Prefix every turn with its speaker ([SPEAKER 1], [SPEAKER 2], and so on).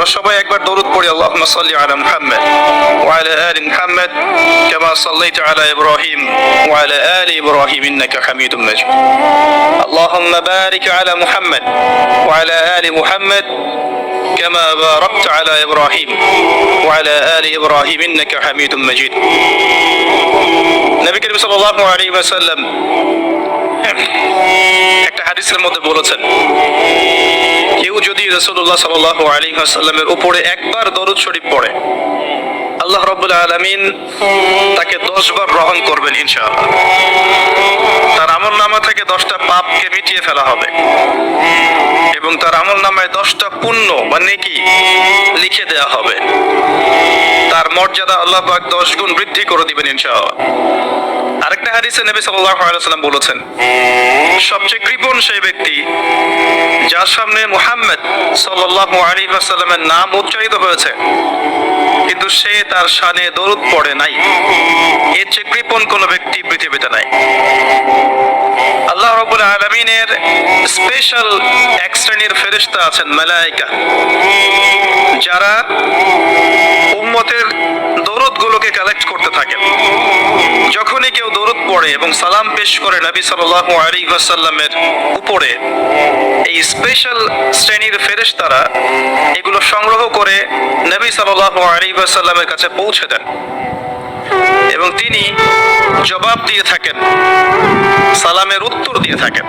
[SPEAKER 1] আমরা সবাই একবার দরুদ পড়ি আল্লাহুম্মা সাল্লি আলা মুহাম্মদ ওয়া আলা আলি মুহাম্মদ কামা সাল্লাইতা আলা ইব্রাহিম ওয়া আলা আলি ইব্রাহিম ইন্নাকা হামিদুম মাজিদ اللهم بارك على محمد وعلى آل محمد كما باركت على إبراهيم وعلى آل إبراهيم إنك حميد مجيد নবী করিম সাল্লাল্লাহু আলাইহি ওয়াসাল্লাম একটা হাদিসের মধ্যে বলেছেন রাসূলুল্লাহ সাল্লাল্লাহু আলাইহি ওয়াসাল্লামের উপরে একবার দরুদ শরীফ পড়ে। আল্লাহ রাব্বুল আলামিন তাকে 10 বার গ্রহণ করবেন ইনশাআল্লাহ। তার আমল নামা থেকে দশটা পাপকে মিটিয়ে ফেলা হবে। এবং তার আমল নামায় দশটা পুণ্য বা নেকি লিখে দেয়া হবে। তার মর্যাদা আল্লাহ পাক দশ গুণ বৃদ্ধি করে দিবেন ইনশাআল্লাহ। আরেকটা হাদিসে নবী সাল্লাল্লাহু আলাইহি ওয়াসাল্লাম বলেছেন, সবচেয়ে কৃপণ সেই ব্যক্তি যার সামনে মুহাম্মদ সাল্লাল্লাহু আলাইহি ওয়াসাল্লামের নাম উচ্চারিত হয়েছে। কিন্তু সে তার শানে দরুদ পড়ে নাই। এর চেয়ে কৃপণ কোনো ব্যক্তি পৃথিবীতে নাই। আল্লাহ রবুল আলমিনের স্পেশাল এক শ্রেণির ফেরিস্তা আছেন মালাইকা যারা উম্মতের দরুদ গুলোকে কালেক্ট করতে থাকেন। যখনই কেউ দরুদ পড়ে এবং সালাম পেশ করে নবী সাল্লাল্লাহু আলাইহি ওয়াসাল্লামের উপরে এই স্পেশাল শ্রেণির ফেরেশতারা এগুলো সংগ্রহ করে নবী সাল্লাল্লাহু আলাইহি ওয়াসাল্লামের কাছে পৌঁছে দেন এবং তিনি জবাব দিয়ে থাকেন, সালামের উত্তর দিয়ে থাকেন।